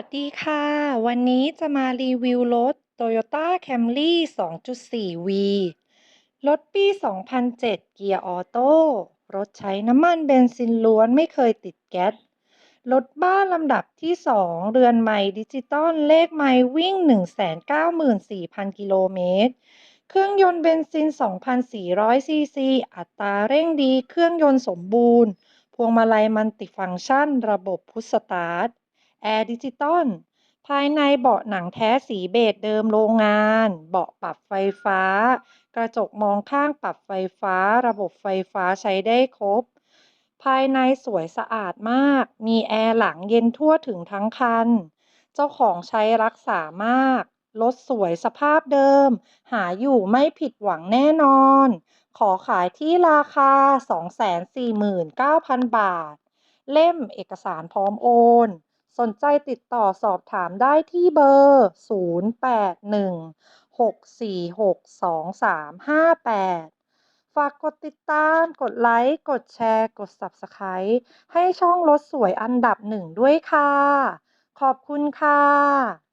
วัสดีค่ะ วันนี้จะมารีวิวรถ Toyota Camry 2.4V รถปี 2007 เกียร์ออโต้ รถใช้น้ำมันเบนซินล้วนไม่เคยติดแก๊ส รถบ้านลำดับที่ 2 เรือนใหม่ดิจิตอลเลขไมล์วิ่ง 194,000 กิโลเมตร เครื่องยนต์เบนซิน 2,400 ซีซี อัตราเร่งดี เครื่องยนต์สมบูรณ์ พวงมาลัยมัลติฟังก์ชัน ระบบพุชสตาร์ท แอร์ดิจิตอลภายในเบาะหนังแท้สีเบจเดิมโรงงาน เบาะปรับไฟฟ้า กระจกมองข้างปรับไฟฟ้า ระบบไฟฟ้าใช้ได้ครบ ภายในสวยสะอาดมาก มีแอร์หลังเย็นทั่วถึงทั้งคัน เจ้าของใช้รักษามาก รถสวยสภาพเดิม หาอยู่ไม่ผิดหวังแน่นอน ขอขายที่ราคา 249,000 บาท เล่มเอกสารพร้อมโอน สนใจติดต่อสอบถามได้ที่เบอร์ 0816462358 ฝากกดติดตาม กดไลค์ กดแชร์ กด Subscribe ให้ช่องรถสวยอันดับหนึ่งด้วยค่ะ ขอบคุณค่ะ